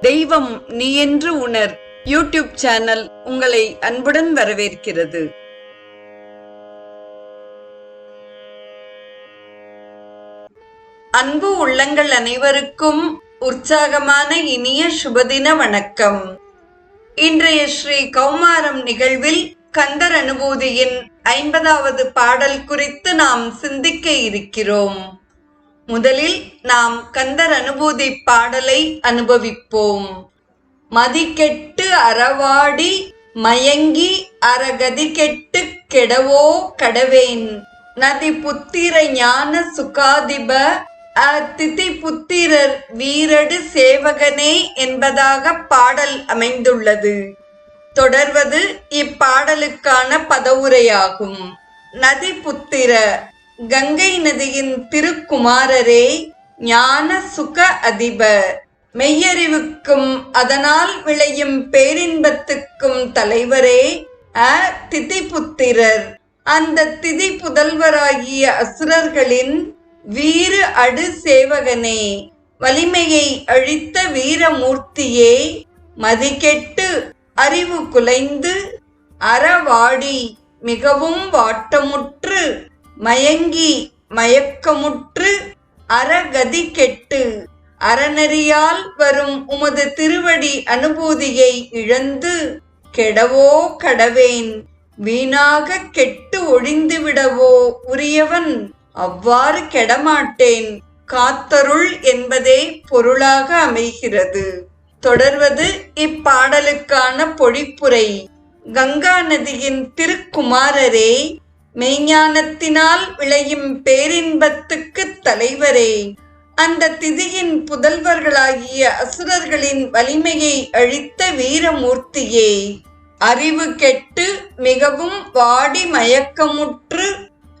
தெய்வம் நீ என்று உணர். யூடியூப் சேனல் உங்களை அன்புடன் வரவேற்கிறது. அன்பு உள்ளங்கள் அனைவருக்கும் உற்சாகமான இனிய சுபதின வணக்கம். இன்றைய ஸ்ரீ கௌமாரம் நிகழ்வில் கந்தர் அனுபூதியின் ஐம்பதாவது பாடல் குறித்து நாம் சிந்திக்க இருக்கிறோம். முதலில் நாம் கந்தர் அனுபூதி பாடலை அனுபவிப்போம். மதிக்கெட்டு அறவாடி மயங்கி அறகதி கெட்டு கெடவோ கடவேன். நதி புத்திர ஞான சுகாதிப அத்திதி புத்திரர் வீரடு சேவகனே என்பதாக பாடல் அமைந்துள்ளது. தொடர்வது இப்பாடலுக்கான பதவுரையாகும். நதி புத்திர கங்கை நதியின் திருக்குமாரரே ஞான சுக அதிபர். மெய்யறிவுக்கும் அதனால் விளையும் பேரின்பத்துக்கும் தலைவரே அ திதிபுத்திரர். அந்த திதி புதல்வராகிய அசுரர்களின் வீறு அடு சேவகனே வலிமையை அழித்த வீரமூர்த்தியே மதிக்கெட்டு அறிவு குலைந்து அறவாடி மிகவும் வாட்டமுற்று மயங்கி மயக்கமுற்று அறகதி கெட்டு. அறநெறியால் வரும் உமது திருவடி அனுபூதியை இழந்து கெடவோ கடவேன். வீணாக கெட்டு ஒழிந்துவிடவோ உரியவன் அவ்வாறு கெடமாட்டேன். காத்தருள் என்பதே பொருளாக அமைகிறது. தொடர்வது இப்பாடலுக்கான பொழிப்புரை. கங்கா நதியின் திருக்குமாரரே மெய்ஞானத்தினால் விளையும் பேரின்பத்துக்கு தலைவரே. அந்த திதியின் புதல்வர்களாகிய அசுரர்களின் வலிமையை அழித்த வீரமூர்த்தியே. அறிவு கெட்டு மிகவும் வாடி மயக்கமுற்று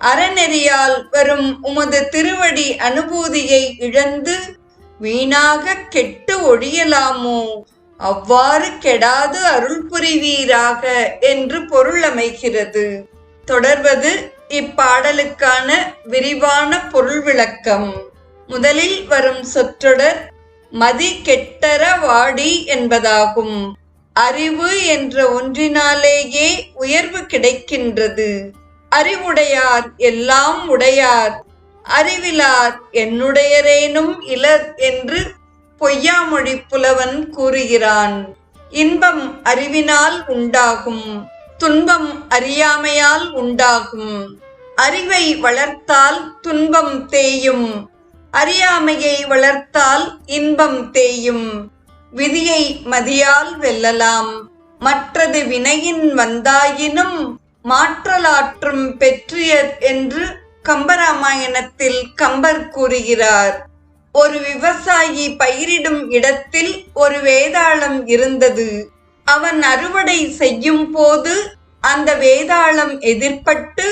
அறநெறியால் வரும் உமது திருவடி அனுபூதியை இழந்து வீணாக கெட்டு ஒழியலாமோ? அவ்வாறு கெடாது அருள் புரிவீராக என்று பொருள் அமைகிறது. தொடர்வது இப்பாடலுக்கான விரிவான பொருள் விளக்கம் முதலில் வரும் சொற்றொடர் மதி கெட்டர வாடி என்பதாகும். அறிவு என்ற ஒன்றினாலேயே உயர்வு கிடைக்கின்றது. அறிவுடையார் எல்லாம் உடையார். அறிவிலார் என்னுடையரேனும் இலர் என்று பொய்யாமொழி புலவன் கூறுகிறான். இன்பம் அறிவினால் உண்டாகும். துன்பம் அறியாமையால் உண்டாகும். அறிவை வளர்த்தால் துன்பம் தேயும். அறியாமையை வளர்த்தால் இன்பம் தேயும். விதியை மதியால் வெல்லலாம். மற்றது வினையின் வந்தாயினும் மாற்றலாற்றும் பெற்றியர் என்று கம்பராமாயணத்தில் கம்பர் கூறுகிறார். ஒரு விவசாயி பயிரிடும் இடத்தில் ஒரு வேதாளம் இருந்தது. அவன் அறுவடை செய்யும் போது அந்த வேதாளம் எதிர்ப்பட்டு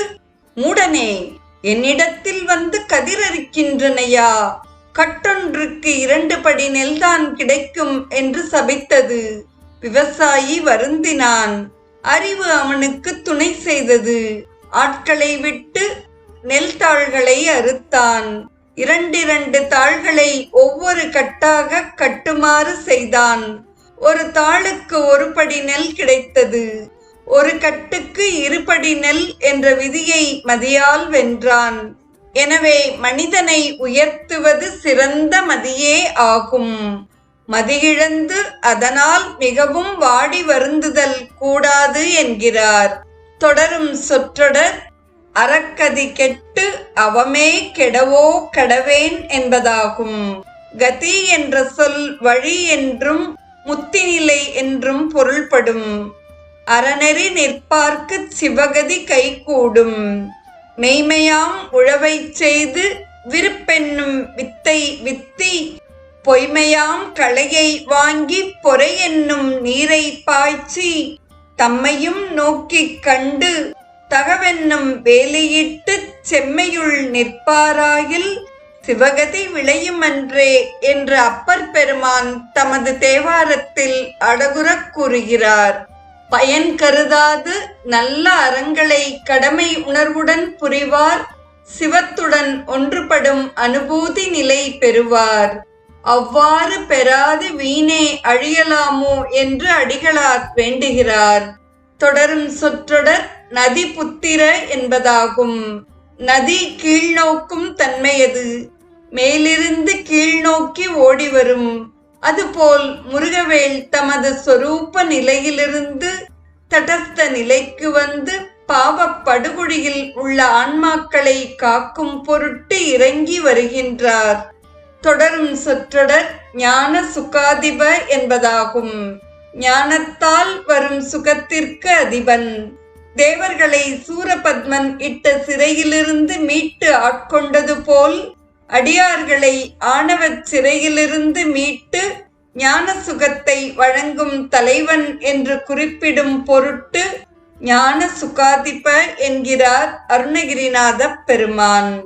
மூடனே என்னிடத்தில் வந்து கதிரறுக்கின்றனையா கட்டொன்றுக்கு இரண்டு படி நெல்தான் கிடைக்கும் என்று சபித்தது. விவசாயி வருந்தினான். அறிவு அவனுக்கு துணை செய்தது. ஆட்களை விட்டு நெல் தாள்களை அறுத்தான். இரண்டிரண்டு தாள்களை ஒவ்வொரு கட்டாக கட்டுமாறு செய்தான். ஒரு தாளுக்கு ஒரு படி நெல் கிடைத்தது. ஒரு கட்டுக்கு இருபடி நெல் என்ற விதியை மதியால் வென்றான். எனவே மனிதனை உயர்த்துவது சிறந்த மதியே ஆகும். மதியிழந்து அதனால் மிகவும் வாடி வருந்துதல் கூடாது என்கிறார். தொடரும் சொற்றொடர் அறக்கதி கெட்டு அவமே கெடவோ கடவேன் என்பதாகும். கதி என்ற சொல் வழி என்றும் முத்திநிலை என்றும் பொருள்படும். அறநெறி நிற்பார்க்கு சிவகதி கைகூடும். மெய்மையாம் உழவைச் செய்து விருப்பென்னும் வித்தை வித்தி பொய்மையாம் களையை வாங்கி பொறை என்னும் நீரை பாய்ச்சி தம்மையும் நோக்கிக் கண்டு தகவென்னும் வேலையிட்டு செம்மையுள் நிற்பாராயில் சிவகதி விளையுமன்றே என்று அப்பர் பெருமான் தமது தேவாரத்தில் அடகுறக் கூறுகிறார். பயன் கருதாது நல்ல அறங்களை கடமை உணர்வுடன் புரிவார் சிவத்துடன் ஒன்றுபடும் அனுபூதி நிலை பெறுவார். அவ்வாறு பெறாது வீணே அழியலாமோ என்று அடிகளார் வேண்டுகிறார். தொடரும் சொற்றொடர் நதி புத்திர என்பதாகும். நதி கீழ்நோக்கும் தன்மையது. மேலிருந்து கீழ்நோக்கி ஓடி வரும். அதுபோல் முருகவேல் தமது சொரூப நிலையிலிருந்து தடஸ்த நிலைக்கு வந்து பாவ படுகுழியில் உள்ள ஆன்மாக்களை காக்கும் பொருட்டு இறங்கி வருகின்றார். தொடரும் சொற்றொடர் ஞான சுகாதிப என்பதாகும். ஞானத்தால் வரும் சுகத்திற்கு அதிபன். தேவர்களை சூரபத்மன் இட்ட சிறையிலிருந்து மீட்டு ஆட்கொண்டது போல் அடியார்களை ஆணவச் சிறையிலிருந்து மீட்டு ஞான சுகத்தை வழங்கும் தலைவன் என்று குறிப்பிடும் பொருட்டு ஞான சுகாதிப என்கிறார் அருணகிரிநாத பெருமான்.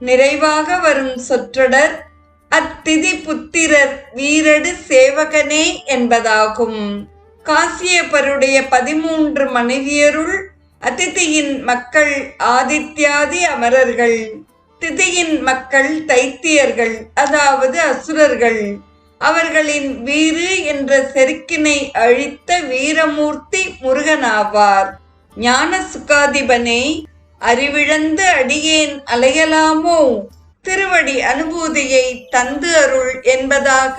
நிறைவாக வரும் சொற்றொடர் அத்திதி புத்திரர் வீரடு சேவகனே என்பதாகும். காசியப்பருடைய பதிமூன்று மனைவியருள் அதிதியின் மக்கள் ஆதித்யாதி அமரர்கள். திதியின் மக்கள் தைத்தியர்கள் அதாவது அசுரர்கள். அவர்களின் வீறு என்ற செருக்கினை அழித்த வீரமூர்த்தி முருகனாவார். ஞான சுகாதிபனே அறிவிழந்து அடியேன் அலையலாமோ? திருவடி அனுபூதியை தந்து அருள் என்பதாக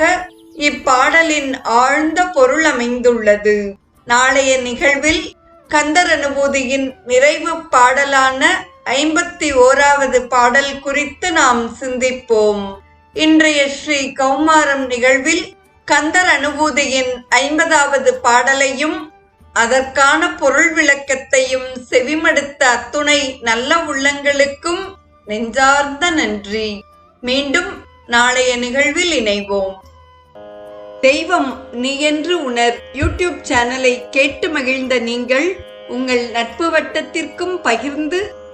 இப்பாடலின் ஆழ்ந்த பொருள் அமைந்துள்ளது நாளைய நிகழ்வில் கந்தர் அனுபூதியின் நிறைவு பாடலான ஐம்பத்தி ஓராவது பாடல் குறித்து நாம் சிந்திப்போம். இன்றைய ஸ்ரீ கௌமாரம் நிகழ்வில் கந்தர் அனுபூதியின் ஐம்பதாவது பாடலையும் அதற்கான பொருள் விளக்கத்தையும் செவிமடுத்த அத்துணை நல்ல உள்ளங்களுக்கும் நெஞ்சார்ந்த நன்றி. மீண்டும் நாளைய நிகழ்வில் இணைவோம். தெய்வம் நீ என்று உணர் யூடியூப் சேனலை கேட்டு மகிழ்ந்த நீங்கள் உங்கள் நட்பு வட்டத்திற்கும் பகிர்ந்து